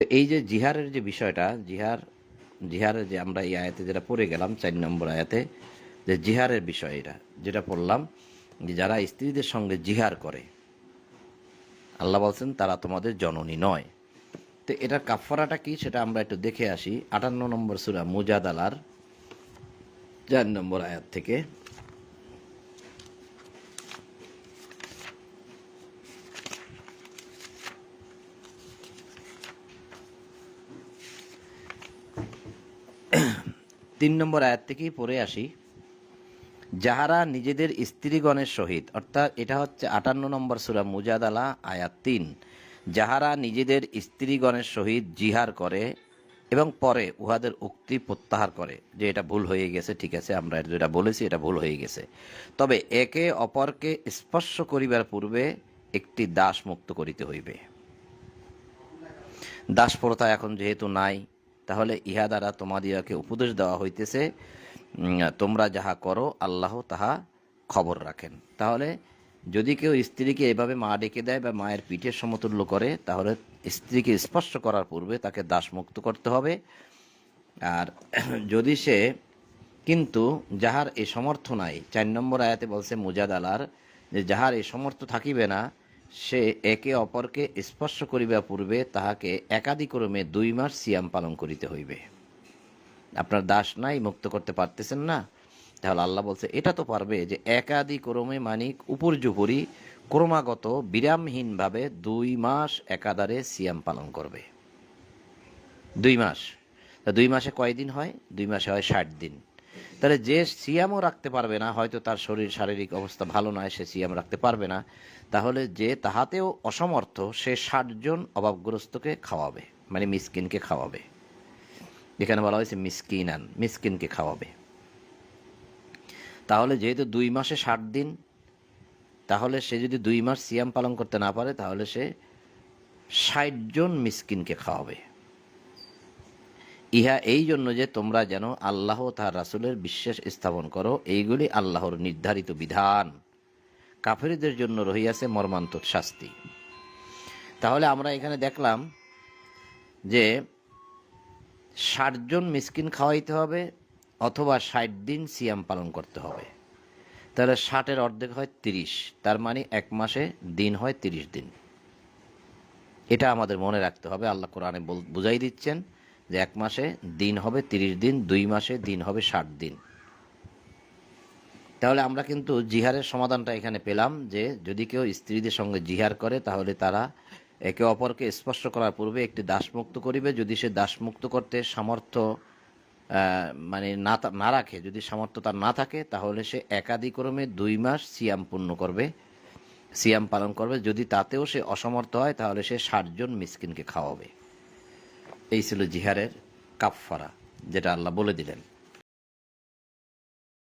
এই যে জিহারের যে বিষয়টা, জিহার, জিহারের যে আমরা এই আয়াতে যেটা পড়ে গেলাম, চার নম্বর আয়াতে, যে জিহারের বিষয় এটা, যেটা পড়লাম, যে যারা স্ত্রীদের সঙ্গে জিহার করে, আল্লাহ বলছেন তারা তোমাদের জননী নয়। তো এটার কাফারাটা কি সেটা আমরা একটু দেখে আসি। আটান্ন নম্বর সুরা মুজাদালার চার নম্বর আয়াত থেকে। তিন নম্বর আয়াত থেকেই পড়ে আসি। যাহারা নিজেদের স্ত্রীগণের সহিত, অর্থাৎ এটা হচ্ছে আটান্ন নম্বর সুরা মুজাদালা আয়াত তিন, যাহারা নিজেদের স্ত্রীগণের সহিত জিহার করে এবং পরে উহাদের উক্তি প্রত্যাহার করে, যে এটা ভুল হয়ে গেছে, ঠিক আছে, আমরা যেটা বলেছি এটা ভুল হয়ে গেছে। তবে একে অপরকে স্পর্শ করিবার পূর্বে একটি দাস মুক্ত করিতে হইবে। দাস প্রথা এখন যেহেতু নাই তাহলে ইহা দ্বারা তোমাদিয়াকে উপদেশ দেওয়া হইতেছে তোমরা যাহা করো, আল্লাহ তাহা খবর রাখেন। তাহলে যদি কেউ স্ত্রীকে এভাবে মা ডেকে দেয় বা মায়ের পিঠের সমতুল্য করে, তাহলে স্ত্রীকে স্পর্শ করার পূর্বে তাকে দাসমুক্ত করতে হবে। আর যদি সে কিন্তু যাহার এই সমর্থ নাই, চার নম্বর আয়াতে বলছে মুজাদ আলার যে যাহার এই সমর্থ থাকিবে না সে একে অপরকে স্পর্শ করিবার পূর্বে তাহাকে একাধিক্রমে দুই মাস সিয়াম পালন করিতে হইবে। আপনার দাস নাই, মুক্ত করতে পারতেছেন না। তাহলে আল্লাহ বলছে, এটা তো পারবে যে একাধিক্রমে মানিক উপর্যুপরি ক্রমাগত বিরামহীনভাবে দুই মাস একাধারে সিয়াম পালন করবে। দুই মাস। দুই মাসে কয়দিন হয়? দুই মাসে হয় ষাট দিন। তাহলে যে সিয়ামও রাখতে পারবে না, হয়তো তার শরীর, শারীরিক অবস্থা ভালো নয়, সে সিয়াম রাখতে পারবে না, তাহলে যে তাহাতেও অসমর্থ, সে ষাটজন অভাবগ্রস্তকে খাওয়াবে মানে মিসকিনকে খাওয়াবে। এখানে বলা হয়েছে মিসকিনান, মিসকিনকে খাওয়াবে। তাহলে যেহেতু দুই মাসে ষাট দিন, তাহলে সে যদি দুই মাস সিয়াম পালন করতে না পারে, তাহলে সে ষাট জন মিসকিনকে খাওয়াবে। ইহা এই জন্য যে তোমরা যেন আল্লাহ তাহার রাসুলের বিশ্বাস স্থাপন করো, এইগুলি আল্লাহর নির্ধারিত বিধান। কাফেরদের জন্য রহিয়াছে মর্মান্তক শাস্তি। তাহলে আমরা এখানে দেখলাম যে ষাটজন মিসকিন খাওয়াইতে হবে অথবা ষাট দিন সিয়াম পালন করতে হবে। তাহলে ষাটের অর্ধেক হয় তিরিশ, তার মানে এক মাসে দিন হয় তিরিশ দিন। এটা আমাদের মনে রাখতে হবে, আল্লাহ কোরআনে বুঝাই দিচ্ছেন। যে এক মাসে দিন হবে তিরিশ দিন, দুই মাসে দিন হবে ষাট দিন। তাহলে আমরা কিন্তু জিহারের সমাধানটা এখানে পেলাম যে যদি কেউ স্ত্রীদের সঙ্গে জিহার করে, তাহলে তারা একে অপরকে স্পর্শ করার পূর্বে একটি দাসমুক্ত করিবে। যদি সে দাসমুক্ত করতে সামর্থ্য মানে না না রাখে, যদি সামর্থ্য তার না থাকে, তাহলে সে একাধিক্রমে দুই মাস সিয়াম পূর্ণ করবে, সিয়াম পালন করবে। যদি তাতেও সে অসমর্থ হয়, তাহলে সে ষাটজন মিসকিনকে খাওয়াবে। এই ছিল জিহারের কাফফারা যেটা আল্লাহ বলে দিলেন।